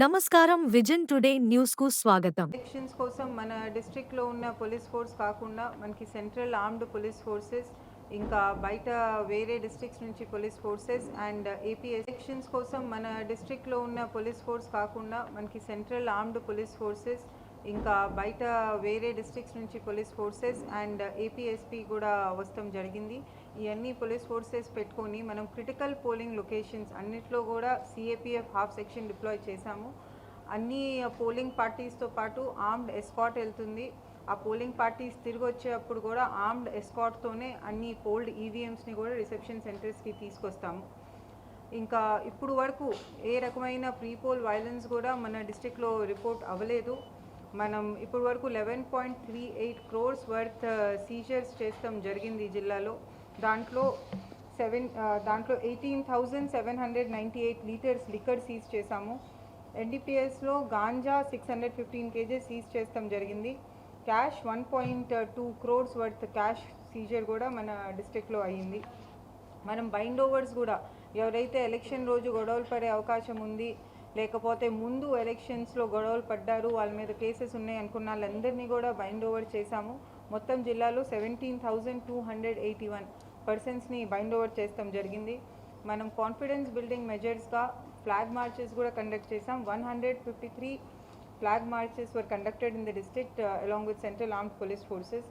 నమస్కారం vision today న్యూస్కు స్వాగతం. ఎలక్షన్స్ కోసం మన డిస్ట్రిక్ట్లో ఉన్న పోలీస్ ఫోర్స్ కాకుండా మనకి సెంట్రల్ ఆర్మ్డ్ పోలీస్ ఫోర్సెస్ ఇంకా బయట వేరే డిస్ట్రిక్ట్స్ నుంచి police forces and AP elections కోసం మన డిస్ట్రిక్ట్లో ఉన్న పోలీస్ ఫోర్స్ కాకుండా మనకి సెంట్రల్ ఆర్మ్డ్ పోలీస్ ఫోర్సెస్ ఇంకా బయట వేరే డిస్ట్రిక్ట్స్ నుంచి పోలీస్ ఫోర్సెస్ అండ్ ఏపీఎస్పీ కూడా వస్తాం జరిగింది. ఇవన్నీ పోలీస్ ఫోర్సెస్ పెట్టుకొని మనం క్రిటికల్ పోలింగ్ లొకేషన్స్ అన్నిట్లో కూడా సిఏపిఎఫ్ హాఫ్ సెక్షన్ డిప్లాయ్ చేశాము. అన్ని పోలింగ్ పార్టీస్తో పాటు ఆర్మ్డ్ ఎస్కాట్ వెళ్తుంది. ఆ పోలింగ్ పార్టీస్ తిరిగి వచ్చేటప్పుడు కూడా ఆర్మ్డ్ ఎస్కాట్తోనే అన్ని పోల్డ్ ఈవీఎంస్ని కూడా రిసెప్షన్ సెంటర్స్కి తీసుకొస్తాము. ఇంకా ఇప్పుడు వరకు ఏ రకమైన ప్రీపోల్ వైలెన్స్ కూడా మన డిస్టిక్లో రిపోర్ట్ అవ్వలేదు. మనం ఇప్పుడు వరకు eleven point three eight crores worth seizures చేస్తాం జరిగింది ఈ జిల్లాలో. దాంట్లో సెవెన్ uh, దాంట్లో eighteen thousand seven hundred ninety eight litres liquor seize చేశాము ఎన్డీపీఎస్లో ganja six hundred fifteen kgs seize చేస్తాం జరిగింది. Cash one point two crores worth cash seizure కూడా మన డిస్టిక్లో అయ్యింది మనం బైండ్ ఓవర్స్ కూడా ఎవరైతే ఎలక్షన్ రోజు గొడవలు పడే అవకాశం ఉంది లేకపోతే ముందు ఎలక్షన్స్లో గొడవలు పడ్డారు వాళ్ళ మీద కేసెస్ ఉన్నాయి అనుకున్న వాళ్ళందరినీ కూడా బైండ్ ఓవర్ చేశాము. మొత్తం జిల్లాలో seventeen thousand two hundred eighty one పర్సన్స్ని bind over చేస్తాం జరిగింది. మనం కాన్ఫిడెన్స్ బిల్డింగ్ మెజర్స్గా ఫ్లాగ్ మార్చెస్ కూడా కండక్ట్ చేసాం one hundred fifty three flag marches were conducted in the district along with central armed police forces